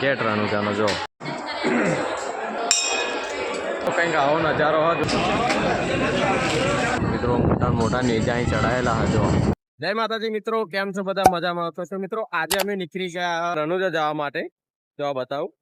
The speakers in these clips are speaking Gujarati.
ગેટ રણુજાનો જો. કંઈક આવો નજારો હતો મિત્રો, મોટા મોટા નેજા અહીં ચડાયેલા હતો જય માતાજી મિત્રો, કેમ છો બધા? મજામાં આવતો છો મિત્રો, આજે અમે નીકળી ગયા રણુજા જવા માટે. જો બતાવું.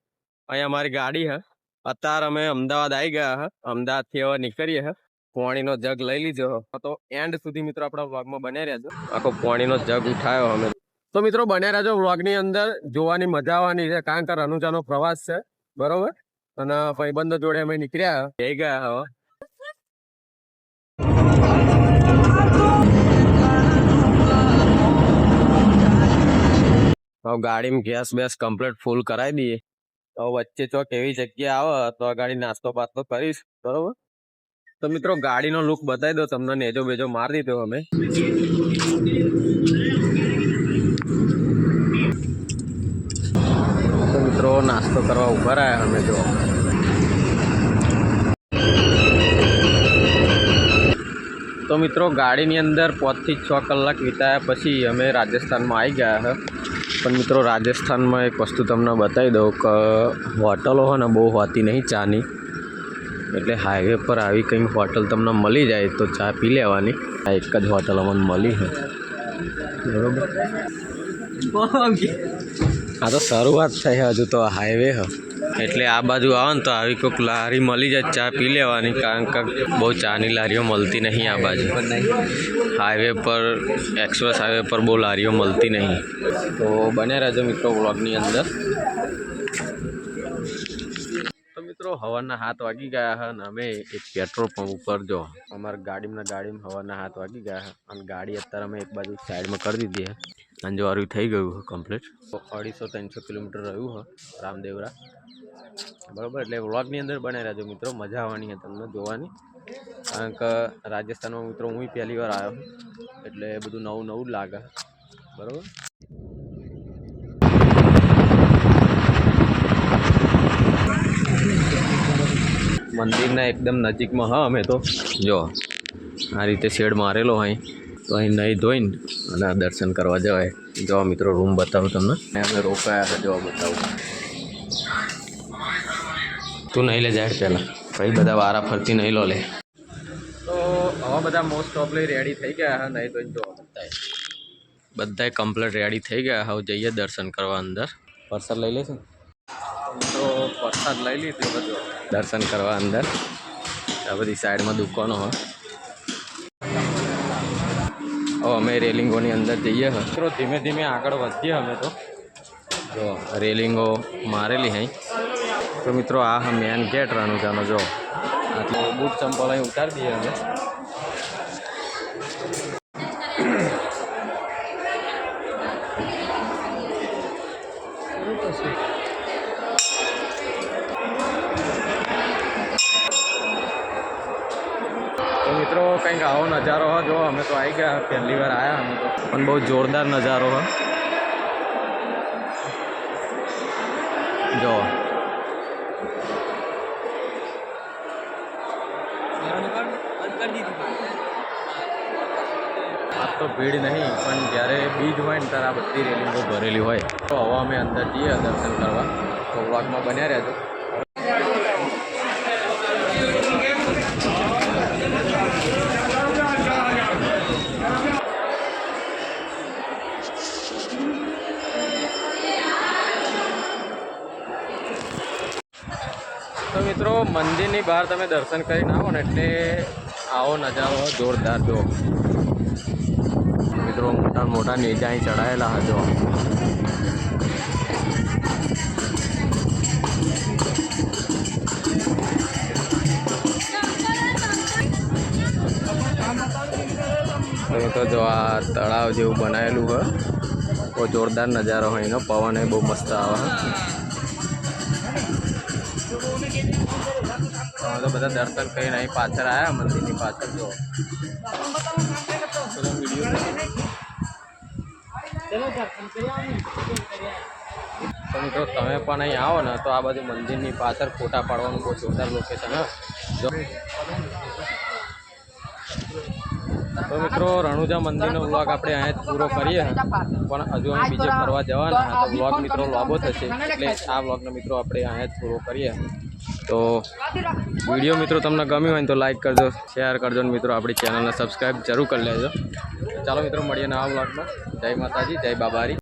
અહીંયા અમારી ગાડી હે. અત્યારે અમે અમદાવાદ આવી ગયા હે. અમદાવાદથી હવે નીકળીએ હે. પોણીનો જગ લઈ લીધો તો એન્ડ સુધી મિત્રો આપણા વ્લોગમાં બને રહેજો. આખો પોણીનો જગ ઉઠાયો અમે. તો મિત્રો બન્યા રાજો વ્લોગની અંદર. જોવાની મજા આવવાની છે. કારણ કે રનુજાનો પ્રવાસ છે. બરોબર? અને ભાઈબંધો જોડે અમે નીકળ્યા. જઈ ગયા હવે હવે ગાડીમાં ગેસ બેસ કમ્પ્લીટ ફૂલ કરાવી દઈએ. તો વચ્ચે ચોક એવી જગ્યા આવે, તો ગાડી નાસ્તો પાસ્તો કરીશ. બરોબર? તો મિત્રો ગાડીનો લુક બતાવી દો. તમને નેજો બેજો મારી દીધો અમે તો નાસ્તો કરવા ઊભા રહ્યા અમે જો તો મિત્રો, ગાડીની અંદર પાંચથી છ કલાક વિતાયા પછી અમે રાજસ્થાનમાં આવી ગયા છે પણ મિત્રો, રાજસ્થાનમાં એક વસ્તુ તમને બતાવી દઉં કે હોટલો હોય ને, બહુ હોતી નહીં ચાની. એટલે હાઈવે પર આવી કંઈ હોટલ તમને મળી જાય તો ચા પી લેવાની. આ એક જ હોટલ અમને મળી છે બરોબર? આ તો શરૂઆત થઈ હજુ તો હાઈવે હ. એટલે આ બાજુ આવે ને તો આવી કોઈક લારી મળી જાય, ચા પી લેવાની, કારણ કે બહુ ચાની લારીઓ મળતી નહીં આ બાજુ. હાઈવે પર એક્સપ્રેસ હાઈવે પર બહુ લારીઓ મળતી નહીં. તો બને રહેજો મિત્રો બ્લોગની અંદર. તો મિત્રો, હવાના હાથ વાગી ગયા છે અને અમે એક પેટ્રોલ પંપ ઉપર જો, અમારા ગાડીમાં ગાડીમાં હવાના હાથ વાગી ગયા અને ગાડી અત્યારે અમે એક બાજુ સાઈડમાં કરી દીધી અંજવારું થઈ ગયું છે કમ્પ્લીટ અઢીસો ત્રણસો કિલોમીટર રહ્યું છે રામદેવરા. બરાબર, એટલે વ્લોગની અંદર બને રહેજો મિત્રો, મજા આવવાની છે તમને જોવાની. કારણ કે રાજસ્થાનમાં મિત્રો હું પહેલી વાર આવ્યો એટલે બધું નવું નવું લાગે બરાબર? મંદિરના એકદમ નજીકમાં હા અમે તો. જો, આ રીતે શેડ મારેલો હોય તો અહીં નહીં ધોઈને અને દર્શન કરવા જવાય. જો મિત્રો રૂમ બતાવું તમને. અમે રોકાયા હતા જોવા બતાવું. તું નહીં લે જાય પહેલાં. ભાઈ બધા વારા ફરતી નહીં લો લે. તો હવે બધા મોસ્ટ ઓફલી રેડી થઈ ગયા હા નહીં ધોઈને જોવા બધાય. બધાય કમ્પ્લીટ રેડી થઈ ગયા. હવે જઈએ દર્શન કરવા અંદર. પરસાદ લઈ લેશું તો પરસાદ લઈ લીધું બધું દર્શન કરવા અંદર. આ બધી સાઈડમાં દુકાનો હોય અમે રેલિંગોની અંદર જઈએ મિત્રો, ધીમે ધીમે આગળ વધીએ અમે તો. જો, રેલિંગો મારેલી હઈ તો મિત્રો, આ મેન ગેટ રાણુજાનો જો. આટલો બૂટ ચંપલ અહીં ઉતારી દઈએ અમે કંઈક આવો નજારો, હા જો અમે તો આવી ગયા, પહેલી વાર આવ્યા અમે તો. પણ બહુ જોરદાર નજારો, હા. જો આજ તો ભીડ નહીં, પણ જ્યારે બીજ હોય ને ત્યારે આ બધી બહુ ભરેલી હોય. તો હવે અમે અંદર જઈએ, દર્શન કરવા. તો વ્લોગમાં બન્યા રહેજો. મિત્રો, મંદિરની બહાર તમે દર્શન કરીને આવો ને એટલે આવો નજારો જોરદાર જો. મિત્રો, મોટા મોટા નેજા અહીં ચડાયેલા હતો તમે તો જો આ તળાવ જેવું બનાવેલું હોય, બહુ જોરદાર નજારો હોય એનો, પવન એ બહુ મસ્ત આવે. અમે તો બધા દર્શન કરીને અહીં પાછળ આવ્યા મંદિરની પાછળ જો તો મિત્રો, તમે પણ અહીં આવો ને, તો આ બાજુ મંદિરની પાછળ ફોટા પાડવાનું બહુ જોરદાર લોકેશન હા. તો મિત્રો, રણુજા મંદિરનો વ્લોગ આપણે અહીંયા પૂરો કરીએ. પણ હજુ અમે બીજે ફરવા જવાના, તો વ્લોગ મિત્રો લાંબો થશે. એટલે આ વ્લોગનો મિત્રો આપણે અહીંયા પૂરો કરીએ. તો વીડિયો મિત્રો તમને ગમ્યું હોય ને તો લાઈક કરજો શેર કરજો અને મિત્રો આપણી ચેનલને સબસ્ક્રાઈબ જરૂર કરી લેજો. ચાલો મિત્રો મળીએ નવા બ્લોગમાં જય માતાજી, જય બાબારી.